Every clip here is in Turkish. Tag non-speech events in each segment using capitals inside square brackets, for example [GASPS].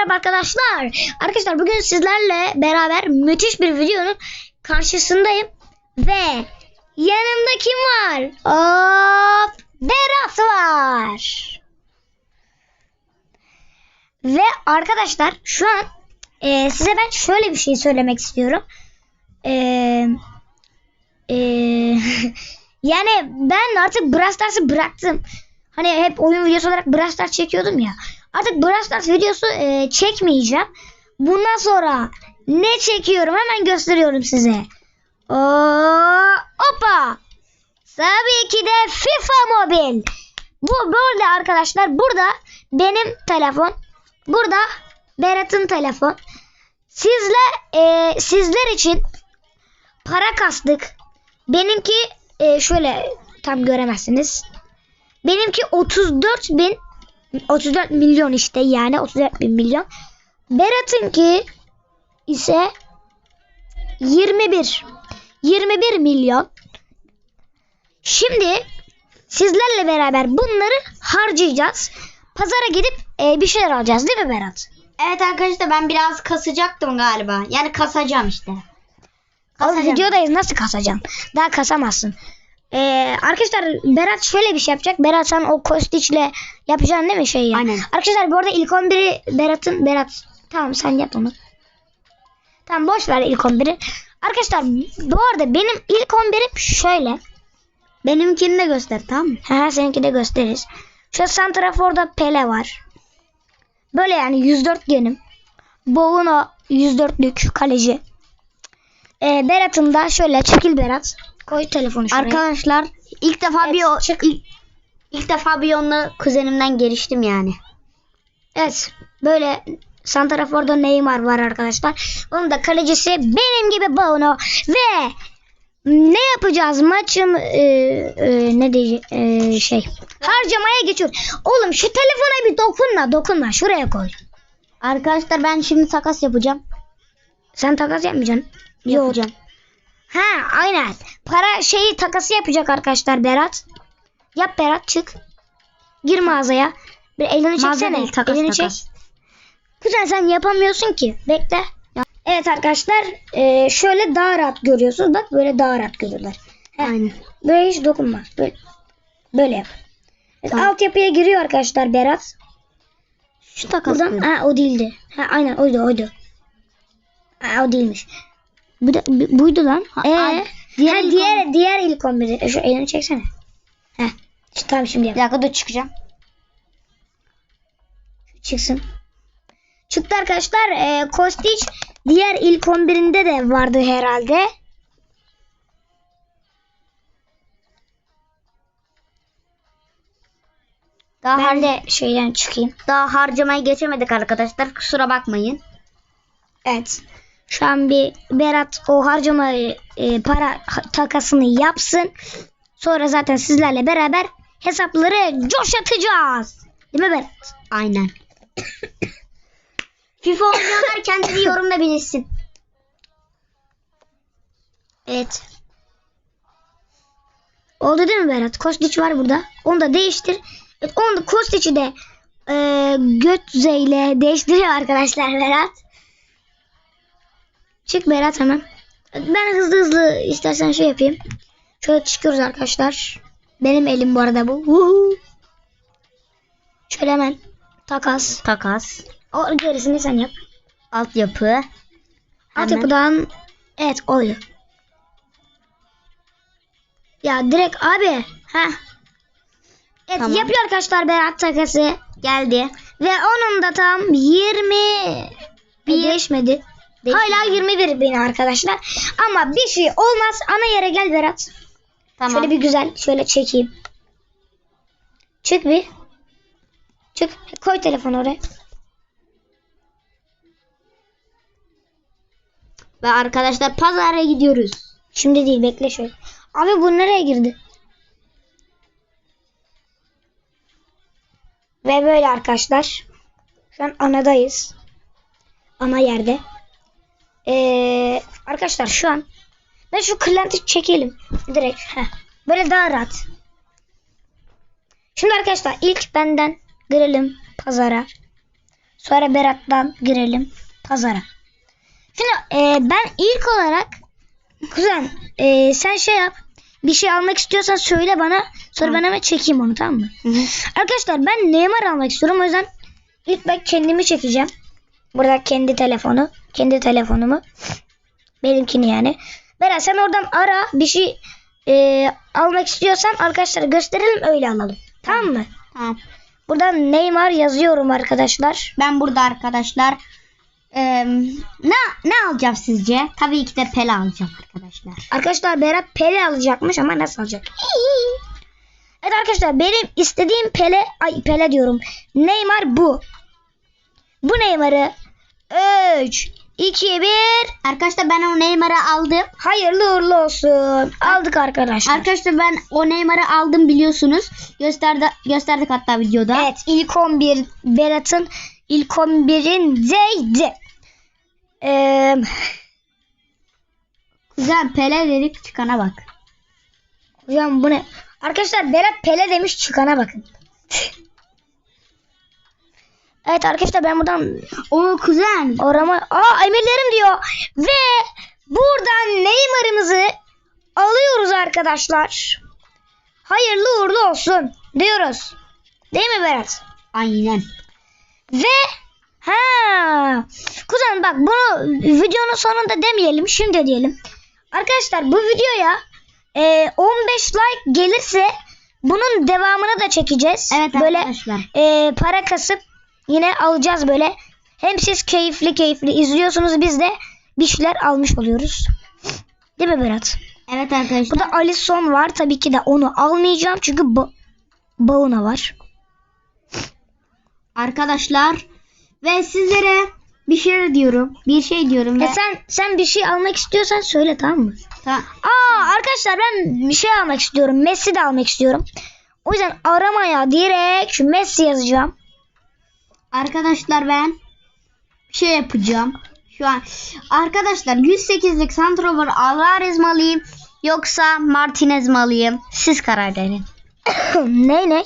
merhaba arkadaşlar. Arkadaşlar bugün sizlerle beraber müthiş bir videonun karşısındayım. Ve yanımda kim var? Hop, Berat var. Ve arkadaşlar şu an e, size ben şöyle bir şey söylemek istiyorum. Eee... Eee... [LAUGHS] yani ben artık Brawl bıraktım. Hani hep oyun videosu olarak Brawl çekiyordum ya. Artık Brawl Stars videosu e, çekmeyeceğim. Bundan sonra ne çekiyorum hemen gösteriyorum size. Oo, opa. Tabii ki de FIFA Mobil. Bu böyle arkadaşlar burada benim telefon. Burada Berat'ın telefon. Sizler e, sizler için para kastık. Benimki e, şöyle tam göremezsiniz. Benimki 34 bin 34 milyon işte yani 34 bin milyon. Berat'ınki ise 21 21 milyon. Şimdi sizlerle beraber bunları harcayacağız. Pazara gidip e, bir şeyler alacağız değil mi Berat? Evet arkadaşlar ben biraz kasacaktım galiba. Yani kasacağım işte. Oğlum Kasacağım. videodayız nasıl kasacaksın? Daha kasamazsın. Ee, arkadaşlar Berat şöyle bir şey yapacak. Berat sen o Kostiç'le yapacaksın değil mi şeyi? Aynen. Arkadaşlar bu arada ilk 11'i Berat'ın Berat tamam sen yap onu. Tamam boş ver ilk 11'i. Arkadaşlar bu arada benim ilk 11'im şöyle. Benimkini de göster tamam mı? Ha seninki de gösteririz. Şu Santrafor'da Pele var. Böyle yani 104 genim. Boğuno 104'lük kaleci. Ee, Berat'ın da şöyle çekil Berat. Koy telefonu şuraya. Arkadaşlar ilk defa Evet, bir o, çık. ilk, ilk defa bir onunla kuzenimden geliştim yani. Evet böyle Santrafor'da Neymar var arkadaşlar. Onun da kalecisi benim gibi Bono ve ne yapacağız maçım e, e, ne diyecek e, şey harcamaya geçiyor. Oğlum şu telefona bir dokunma dokunma şuraya koy. Arkadaşlar ben şimdi takas yapacağım. Sen takas yapmayacaksın. Yok. Yapacağım. Ha aynen. Para şeyi takası yapacak arkadaşlar Berat. Yap Berat çık. Gir mağazaya. Bir elini çeksene. değil, takas, elini takas. çek. Kuzen sen yapamıyorsun ki. Bekle. Evet arkadaşlar e, şöyle daha rahat görüyorsunuz. Bak böyle daha rahat görüyorlar. Heh, Aynen. Böyle hiç dokunma. Böyle, böyle yap. Evet, Tamam. Altyapıya giriyor arkadaşlar Berat. Şu takas. Buradan ha o değildi. Ha aynen oydu oydu. Ha o değilmiş. Bu da bu- buydu lan. Ha, Ee, diğer diğer ilk diğer diğer ilk 11'i. E, Şu elini çeksene. Heh. Tamam şimdi yap. Bir dakika dur çıkacağım. Çıksın. Çıktı arkadaşlar. E, Kostić diğer ilk 11'inde de vardı herhalde. Daha, Ben har- de şeyden çıkayım. daha harcamayı geçemedik arkadaşlar. Kusura bakmayın. Evet. Şu an bir Berat o harcama e, para takasını yapsın. Sonra zaten sizlerle beraber hesapları coşatacağız. Değil mi Berat? Aynen. [COUGHS] FIFA oynayanlar kendini yorumda bilirsin. Evet. Oldu değil mi Berat? Kostić var burada. Onu da değiştir. Evet, onu da Kostić'i de e, Götze ile değiştiriyor arkadaşlar Berat. Çık Berat hemen. Ben hızlı hızlı istersen şey yapayım. Şöyle çıkıyoruz arkadaşlar. Benim elim bu arada bu. Uhu. Şöyle hemen takas. Takas. O gerisini sen yap. Altyapı. Hemen. Altyapıdan evet oydu. Ya direkt abi. ha. Evet Tamam. yapıyor arkadaşlar Berat takası. Geldi. Ve onun da tam 20 bir değişmedi. Değişmedi. Hala 21 bin arkadaşlar. Ama bir şey olmaz. Ana yere gel Berat. Tamam. Şöyle bir güzel şöyle çekeyim. Çık bir. Çık. Koy telefonu oraya. Ve arkadaşlar pazara gidiyoruz. Şimdi değil bekle şöyle. Abi bu nereye girdi? Ve böyle arkadaşlar. Şu an anadayız. Ana yerde. Ee, arkadaşlar şu an ben şu kırlenti çekelim. Direkt. Heh. Böyle daha rahat. Şimdi arkadaşlar ilk benden girelim pazara. Sonra Berat'tan girelim pazara. Şimdi e, ben ilk olarak kuzen e, sen şey yap. Bir şey almak istiyorsan söyle bana. Sonra ben hemen çekeyim onu tamam mı? Arkadaşlar ben Neymar almak istiyorum. O yüzden ilk ben kendimi çekeceğim. Burada kendi telefonu. Kendi telefonumu. Benimkini yani. Berat sen oradan ara bir şey e, almak istiyorsan arkadaşlara gösterelim öyle alalım. Tamam mı? Tamam. Buradan Neymar yazıyorum arkadaşlar. Ben burada arkadaşlar eee, ne ne alacağım sizce? Tabii ki de Pele alacağım arkadaşlar. Arkadaşlar Berat Pele alacakmış ama nasıl alacak? Evet arkadaşlar benim istediğim Pele ay Pele diyorum. Neymar bu. Bu Neymar'ı 3 2 1 Arkadaşlar ben o Neymar'ı aldım. hayırlı uğurlu olsun. Aldık arkadaşlar. Arkadaşlar ben o Neymar'ı aldım biliyorsunuz. Gösterdi gösterdik hatta videoda. Evet ilk 11 Berat'ın ilk 11'indeydi. Ee, Güzel Pele dedik çıkana bak. hocam bu ne? Arkadaşlar Berat Pele demiş çıkana bakın. Evet arkadaşlar ben buradan O kuzen. arama... Aa emirlerim diyor. Ve buradan Neymar'ımızı alıyoruz arkadaşlar. Hayırlı uğurlu olsun diyoruz. Değil mi Berat? Aynen. Ve ha kuzen bak bunu videonun sonunda demeyelim şimdi diyelim. Arkadaşlar bu videoya e, 15 like gelirse bunun devamını da çekeceğiz. Evet böyle arkadaşlar. e, para kasıp yine alacağız böyle. Hem siz keyifli keyifli izliyorsunuz biz de bir şeyler almış oluyoruz. Değil mi Berat? Evet arkadaşlar. Burada Alison var. Tabii ki de onu almayacağım çünkü ba Bauna var. Arkadaşlar ve sizlere bir şey diyorum. Bir şey diyorum ve E sen sen bir şey almak istiyorsan söyle tamam mı? Ta- Aa arkadaşlar ben bir şey almak istiyorum. Messi de almak istiyorum. O yüzden aramaya direkt şu Messi yazacağım. Arkadaşlar ben bir şey yapacağım. Şu an arkadaşlar 108'lik Santrofor Alvarez mi alayım yoksa Martinez mi alayım? Siz karar verin. [COUGHS] ne ne?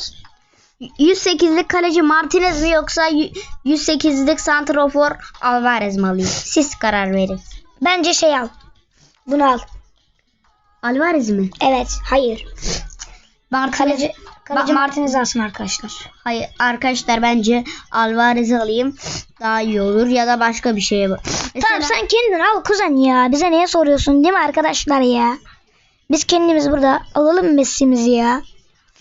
108'lik kaleci Martinez mi yoksa y- 108'lik Santrofor Alvarez mi alayım? Siz karar verin. Bence şey al. Bunu al. Alvarez mi? Evet. Hayır. Martinez. Kaleci, Ba- Martinez alsın arkadaşlar. Hayır arkadaşlar bence Alvarez'i alayım daha iyi olur ya da başka bir şeye bak. Tamam sen kendin al kuzen ya. Bize niye soruyorsun değil mi arkadaşlar ya? Biz kendimiz burada alalım Messi'mizi ya.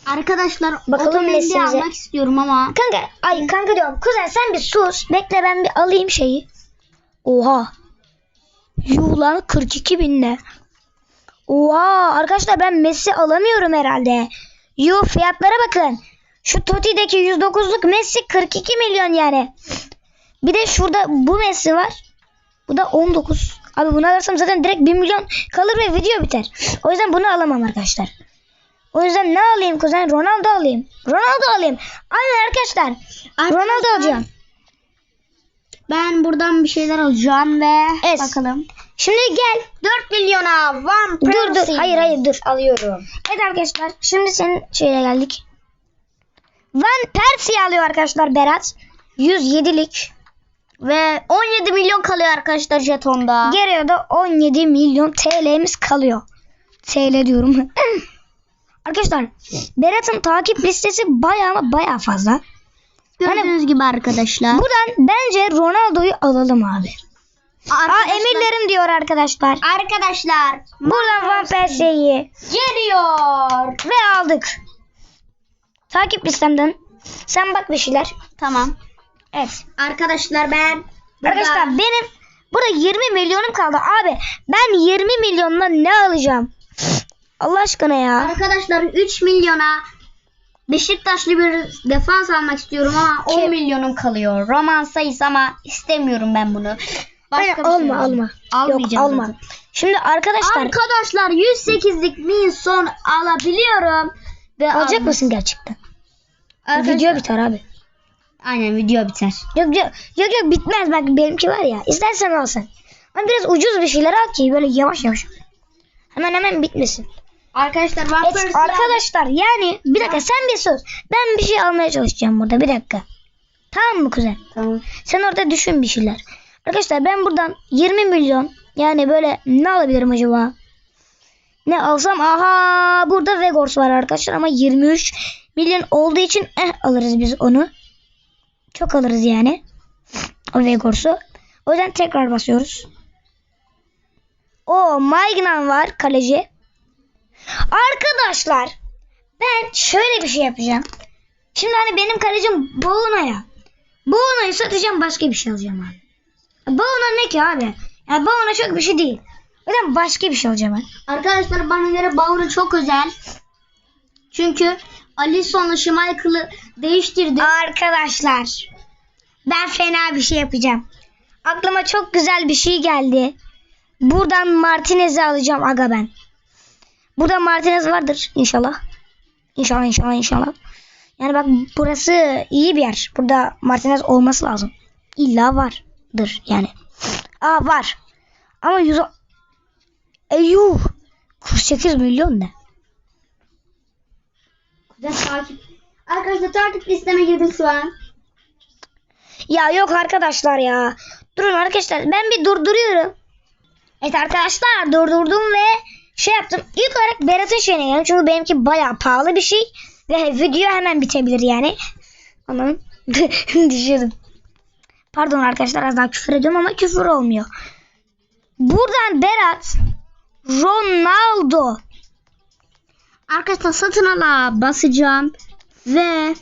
Arkadaşlar Bakalım Messi'mize. almak istiyorum ama Kanka ay kanka diyorum. Kuzen sen bir sus. Bekle ben bir alayım şeyi. Oha. Yuh lan 42 bin ne? Oha arkadaşlar ben Messi alamıyorum herhalde. Yuh fiyatlara bakın. Şu Toti'deki 109'luk Messi 42 milyon yani. Bir de şurada bu Messi var. Bu da 19. Abi bunu alırsam zaten direkt 1 milyon kalır ve video biter. O yüzden bunu alamam arkadaşlar. O yüzden ne alayım kuzen? Ronaldo alayım. Ronaldo alayım. Aynen arkadaşlar. Ronaldo alacağım. ben buradan bir şeyler alacağım ve Es. bakalım. Şimdi gel. 4 milyona Van Dur dur. Hayır hayır dur. alıyorum. Evet arkadaşlar. Şimdi senin şeye geldik. Van Persie alıyor arkadaşlar Berat. 107'lik. Ve 17 milyon kalıyor arkadaşlar jetonda. Geriye de 17 milyon TL'miz kalıyor. TL diyorum. [CLEARS THROAT] arkadaşlar Berat'ın takip listesi bayağı ama bayağı fazla. Gördüğünüz gibi arkadaşlar. Buradan bence Ronaldo'yu alalım abi. Aa arkadaşlar, emirlerim diyor arkadaşlar. Arkadaşlar Buradan Van Persie'yi geliyor. ve aldık. Takip listemden. Sen bak bir şeyler. Tamam. Evet. Arkadaşlar ben Arkadaşlar benim burada 20 milyonum kaldı. Abi ben 20 milyonla ne alacağım? Allah aşkına ya. Arkadaşlar 3 milyona Beşiktaşlı bir defans almak istiyorum ama 10 Kim? milyonum kalıyor. Roman sayısı ama istemiyorum ben bunu. Hayır, bir şey alma alayım. alma. Almayacağım Yok alma. zaten. Şimdi arkadaşlar Arkadaşlar 108'lik Minson alabiliyorum. Ve alacak aldım. mısın gerçekten? Arkadaşlar- Video biter abi. Aynen video biter. Yok yok yok yok bitmez bak benimki var ya. İstersen al sen. Ama biraz ucuz bir şeyler al ki böyle yavaş yavaş. Hemen hemen bitmesin. Arkadaşlar Evet, arkadaşlar yani bir dakika sen bir sus. Ben bir şey almaya çalışacağım burada bir dakika. Tamam mı kuzen? Tamam. Sen orada düşün bir şeyler. Arkadaşlar ben buradan 20 milyon yani böyle ne alabilirim acaba? Ne alsam aha burada Vegors var arkadaşlar ama 23 milyon olduğu için eh alırız biz onu. Çok alırız yani. O Vegors'u. O yüzden tekrar basıyoruz. O Maignan var kaleci. Arkadaşlar ben şöyle bir şey yapacağım. Şimdi hani benim kalecim Boğuna ya. Boğuna'yı satacağım başka bir şey alacağım abi. Boğuna ne ki abi? Ya Boğuna çok bir şey değil. Yüzden başka bir şey alacağım ben. Arkadaşlar bana göre Bauer'ı çok özel. Çünkü Alisson'la Schmeichel'ı değiştirdi. Arkadaşlar ben fena bir şey yapacağım. Aklıma çok güzel bir şey geldi. Buradan Martinez'i alacağım aga ben. Burada Martinez vardır inşallah. İnşallah inşallah inşallah. Yani bak burası iyi bir yer. Burada Martinez olması lazım. İlla vardır yani. Aa var. Ama 100 Eyyuh. 48 milyon ne? Takip. Arkadaşlar takip listeme girdim şu an. Ya yok arkadaşlar ya. Durun arkadaşlar ben bir durduruyorum. Evet arkadaşlar durdurdum ve şey yaptım. İlk olarak Berat'ın şeyine geldim. Çünkü benimki bayağı pahalı bir şey. Ve video hemen bitebilir yani. Anam [LAUGHS] düşürdüm. Pardon arkadaşlar az daha küfür ediyorum ama küfür olmuyor. Buradan Berat Ronaldo Arkadaşlar satın ala basacağım. Ve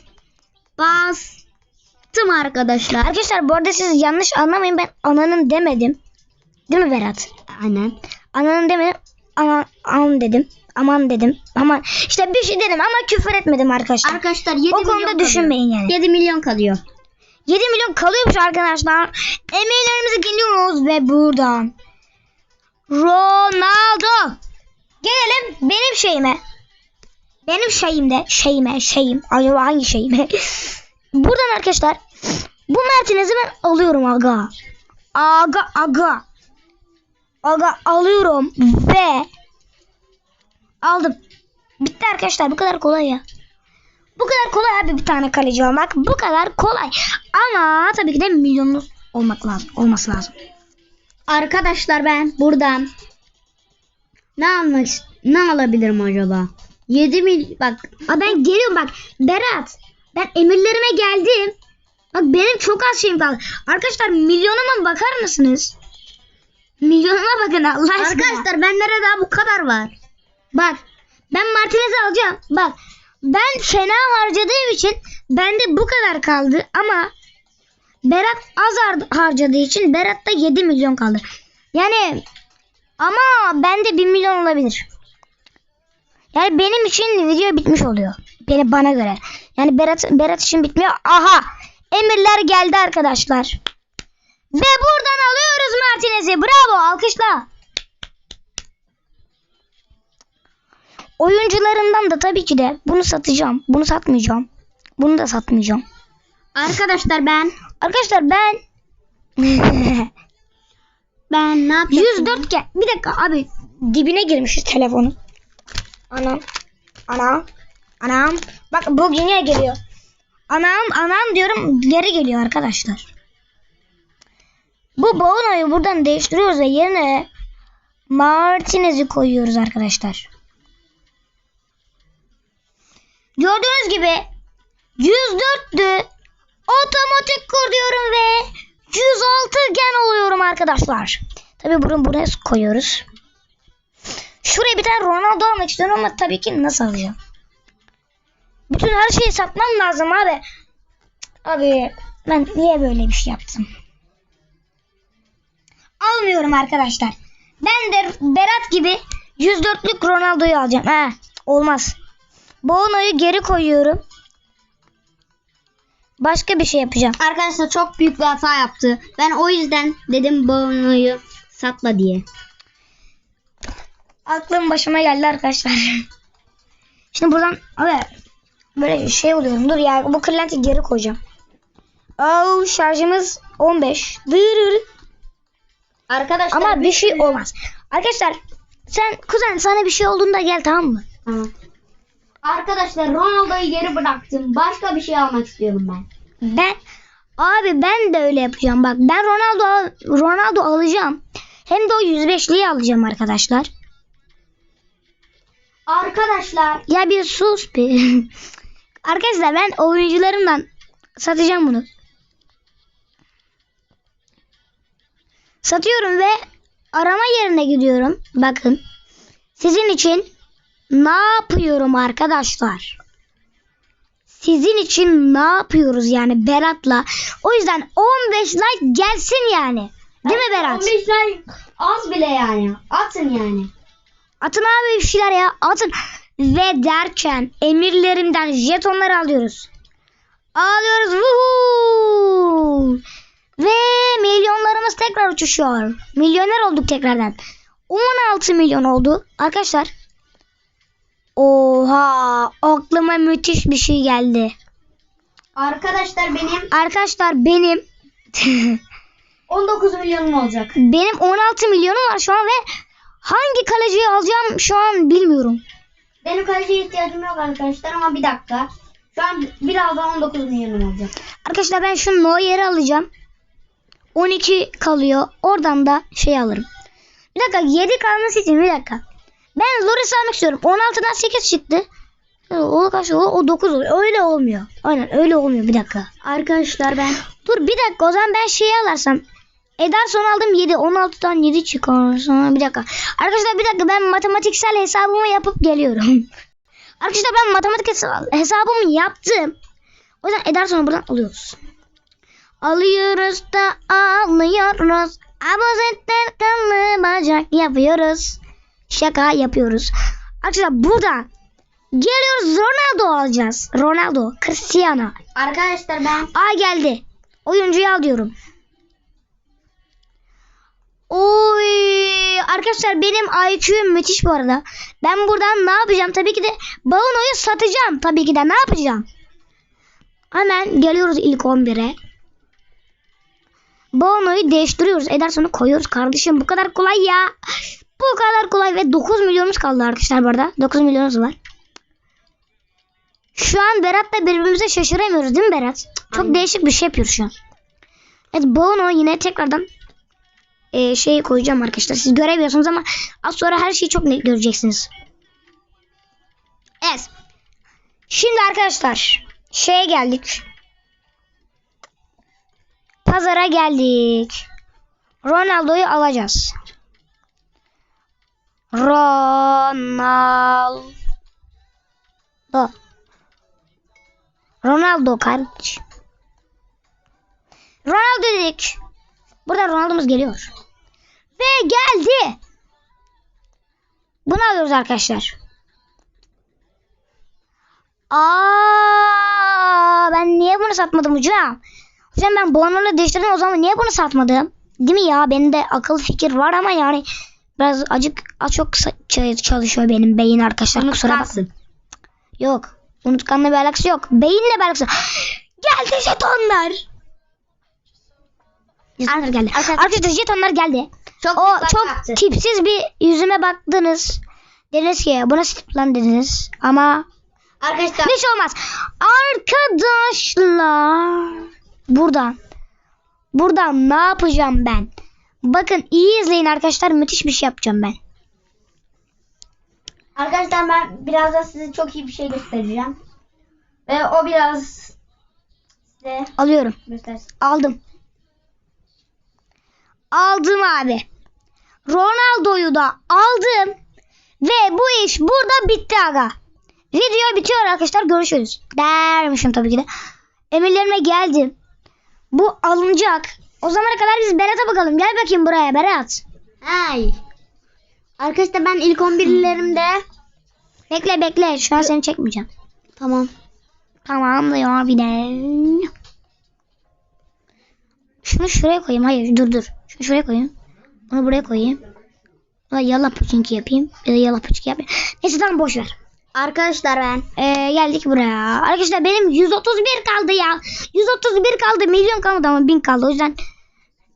bastım arkadaşlar. Arkadaşlar bu arada siz yanlış anlamayın ben ananın demedim. Değil mi Berat? Aynen. Ananın demedim. Aman, aman dedim. Aman dedim. Aman. İşte bir şey dedim ama küfür etmedim arkadaşlar. Arkadaşlar 7 o milyon konuda düşünmeyin yani. 7 milyon kalıyor. 7 milyon kalıyormuş arkadaşlar. Emeğlerimizi geliyoruz ve buradan. Ronaldo. Gelelim benim şeyime. Benim şeyimde. Şeyime. Şeyim. Acaba hangi şeyime? [LAUGHS] buradan arkadaşlar. Bu Martinez'i ben alıyorum aga. Aga aga. Aga alıyorum ve aldım. Bitti arkadaşlar bu kadar kolay ya. Bu kadar kolay abi bir tane kaleci olmak. Bu kadar kolay. Ama tabii ki de milyonlu olmak lazım. Olması lazım. Arkadaşlar ben buradan ne almak ne alabilirim acaba? 7 mil bak Aa, ben geliyorum bak. Berat. Ben emirlerime geldim. Bak benim çok az şeyim kaldı. Arkadaşlar milyonuma bakar mısınız? Milyonuma bakın Allah aşkına. arkadaşlar benlere daha bu kadar var. Bak ben Martinez'i alacağım. Bak ben fena harcadığım için bende bu kadar kaldı ama Berat az har- harcadığı için Berat'ta 7 milyon kaldı. Yani ama bende 1 milyon olabilir. Yani benim için video bitmiş oluyor. Beni bana göre. Yani Berat Berat için bitmiyor. Aha! Emirler geldi arkadaşlar. Ve buradan alıyoruz Martinez'i. Bravo! Alkışla. Oyuncularından da tabii ki de bunu satacağım. Bunu satmayacağım. Bunu da satmayacağım. Arkadaşlar ben Arkadaşlar ben [LAUGHS] ben ne yapacağım? 104 gel. Bir dakika abi dibine girmişiz telefonun. Anam. Anam. Anam. Bak bu yine geliyor. Anam anam diyorum geri geliyor arkadaşlar. Bu Bono'yu buradan değiştiriyoruz ve yerine Martinez'i koyuyoruz arkadaşlar. Gördüğünüz gibi 104'tü. Otomatik kur diyorum ve 106 gen oluyorum arkadaşlar. Tabi bunu buraya koyuyoruz. Şuraya bir tane Ronaldo almak istiyorum ama tabii ki nasıl alacağım? Bütün her şeyi satmam lazım abi. Abi ben niye böyle bir şey yaptım? Almıyorum arkadaşlar. Ben de Berat gibi 104'lük Ronaldo'yu alacağım. He, olmaz. Bono'yu geri koyuyorum. Başka bir şey yapacağım. Arkadaşlar çok büyük bir hata yaptı. Ben o yüzden dedim Bono'yu satma diye. Aklım başıma geldi arkadaşlar. [LAUGHS] Şimdi buradan abi böyle şey oluyorum. Dur ya bu kırlenti geri koyacağım. Oh şarjımız 15. Dırır. Arkadaşlar Ama bir şey olmaz. Arkadaşlar sen kuzen sana bir şey olduğunda gel tamam mı? Tamam. Arkadaşlar Ronaldo'yu geri bıraktım. Başka bir şey almak istiyorum ben. Ben Abi ben de öyle yapacağım. Bak ben Ronaldo al- Ronaldo alacağım. Hem de o 105'liyi alacağım arkadaşlar. Arkadaşlar Ya bir sus bir. [LAUGHS] arkadaşlar ben oyuncularımdan satacağım bunu. Satıyorum ve arama yerine gidiyorum. Bakın. Sizin için ne yapıyorum arkadaşlar? Sizin için ne yapıyoruz yani Berat'la? O yüzden 15 like gelsin yani. Değil mi Berat? 15 like az bile yani. Atın yani. Atın abi bir şeyler ya. Atın. Ve derken emirlerimden jetonları alıyoruz. Alıyoruz. Vuhuu. Ve milyonlarımız tekrar uçuşuyor. Milyoner olduk tekrardan. 16 milyon oldu. Arkadaşlar. Oha. Aklıma müthiş bir şey geldi. Arkadaşlar benim Arkadaşlar benim [LAUGHS] 19 milyonum olacak. benim 16 milyonum var şu an ve hangi kaleciyi alacağım şu an bilmiyorum. Benim kaleciye ihtiyacım yok arkadaşlar ama bir dakika. Şu an birazdan 19 milyonum olacak. Arkadaşlar ben şu Neuer'i alacağım. 12 kalıyor. Oradan da şey alırım. Bir dakika 7 kalması için bir dakika. Ben Loris almak istiyorum. 16'dan 8 çıktı. O kaç o, o 9 oluyor. Öyle olmuyor. Aynen öyle olmuyor. Bir dakika. Arkadaşlar ben Dur bir dakika o zaman ben şeyi alarsam. Ederson aldım 7. 16'dan 7 çıkar. Sonra bir dakika. Arkadaşlar bir dakika ben matematiksel hesabımı yapıp geliyorum. [LAUGHS] Arkadaşlar ben matematik hesa- hesabımı yaptım. O yüzden Ederson'u buradan alıyoruz. Alıyoruz da alıyoruz. Abuzetler kanlı bacak yapıyoruz. Şaka yapıyoruz. Arkadaşlar buradan geliyoruz Ronaldo alacağız. Ronaldo, Cristiano. arkadaşlar ben A geldi. Oyuncuyu al diyorum. Oy arkadaşlar benim IQ'm müthiş bu arada. Ben buradan ne yapacağım? Tabii ki de Baono'yu satacağım. Tabii ki de ne yapacağım? Hemen geliyoruz ilk 11'e. Baono'yu değiştiriyoruz. Ederson'u koyuyoruz kardeşim. Bu kadar kolay ya. Bu kadar kolay ve 9 milyonumuz kaldı arkadaşlar bu arada. 9 milyonumuz var. Şu an Berat'la birbirimize şaşıramıyoruz değil mi Berat? Çok Aynen. değişik bir şey yapıyor şu an. Evet Bono yine tekrardan e, şey koyacağım arkadaşlar. Siz göremiyorsunuz ama az sonra her şeyi çok net göreceksiniz. Evet. Şimdi arkadaşlar şeye geldik. Pazara geldik. Ronaldo'yu alacağız. Ronaldo. Ronaldo kardeş. Ronaldo dedik. Burada Ronaldo'muz geliyor. Ve geldi. Bunu alıyoruz arkadaşlar. Aa, ben niye bunu satmadım hocam? Hocam ben Bono'la değiştirdim o zaman niye bunu satmadım? Değil mi ya? Benim de akıl fikir var ama yani biraz acık az çok çalışıyor benim beyin arkadaşlar. Kusura bakmayın. Yok. Unutkanla bir alakası yok. Beyinle bir alakası. [GASPS] Geldi jetonlar. Jetonlar geldi. Arkadaşlar- jetonlar geldi. çok O çok yaptı. tipsiz bir yüzüme baktınız. Dediniz ki bu nasıl tip lan dediniz. Ama Arkadaşlar bir şey olmaz. Arkadaşlar. Buradan. Buradan ne yapacağım ben? Bakın iyi izleyin arkadaşlar. Müthiş bir şey yapacağım ben. arkadaşlar ben birazdan size çok iyi bir şey göstereceğim. Ve o biraz size Alıyorum. göstersin. Aldım. Aldım abi. Ronaldo'yu da aldım. Ve bu iş burada bitti aga. Video bitiyor arkadaşlar. Görüşürüz. Dermişim tabii ki de. Emirlerime geldim. Bu alınacak. O zamana kadar biz Berat'a bakalım. Gel bakayım buraya Berat. Ay. Arkadaşlar ben ilk 11'lerimde Bekle bekle. Şu an seni çekmeyeceğim. tamam. Tamam diyor bir de. Şunu şuraya koyayım. Hayır dur dur. Şunu şuraya koyayım. Bunu buraya koyayım. Buna yallah puçinki yapayım. Ya da yallah puçinki yapayım. Neyse tamam boş ver. Arkadaşlar ben Ee, geldik buraya. Arkadaşlar benim 131 kaldı ya. 131 kaldı. Milyon kalmadı ama 1000 kaldı. O yüzden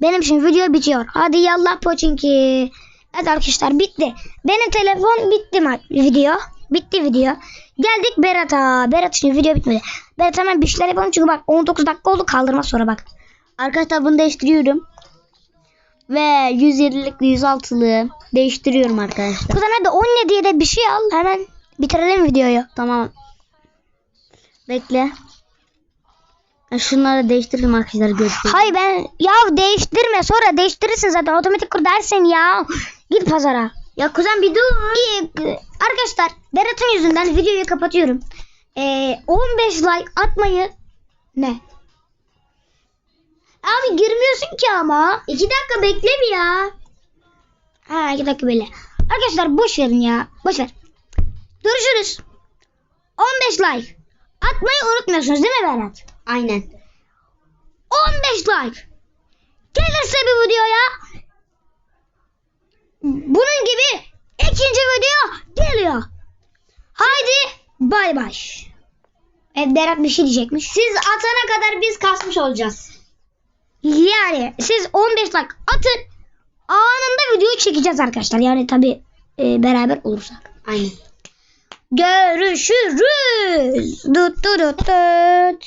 benim için video bitiyor. Hadi yallah poçinki. Evet arkadaşlar bitti. Benim telefon bitti mi video. Bitti video. Geldik Berat'a. Berat için video bitmedi. Berat hemen bir şeyler yapalım çünkü bak 19 dakika oldu kaldırma sonra bak. Arkadaşlar bunu değiştiriyorum. Ve 107'lik 106'lığı değiştiriyorum arkadaşlar. Kuzen hadi 17'ye de bir şey al. Hemen bitirelim videoyu. Tamam. Bekle. Şunları değiştiririm arkadaşlar göstereyim. Hayır ben ya değiştirme sonra değiştirirsin zaten otomatik kur dersin ya. [LAUGHS] Git pazara. Ya kuzen bir dur. İyi, Arkadaşlar Berat'ın yüzünden videoyu kapatıyorum. Ee, 15 like atmayı ne? Abi girmiyorsun ki ama. 2 dakika bekle bir ya. Ha iki dakika böyle. Arkadaşlar boş verin ya. Boş ver. Görüşürüz. 15 like. Atmayı unutmuyorsunuz değil mi Berat? Aynen. 15 like. Gelirse bir videoya bunun gibi ikinci video geliyor. Haydi bay bay. Evet Berat bir şey diyecekmiş. Siz atana kadar biz kasmış olacağız. Yani siz 15 like atın. Anında video çekeceğiz arkadaşlar. Yani tabi beraber olursak. Aynen. Görüşürüz. Dut dut dut.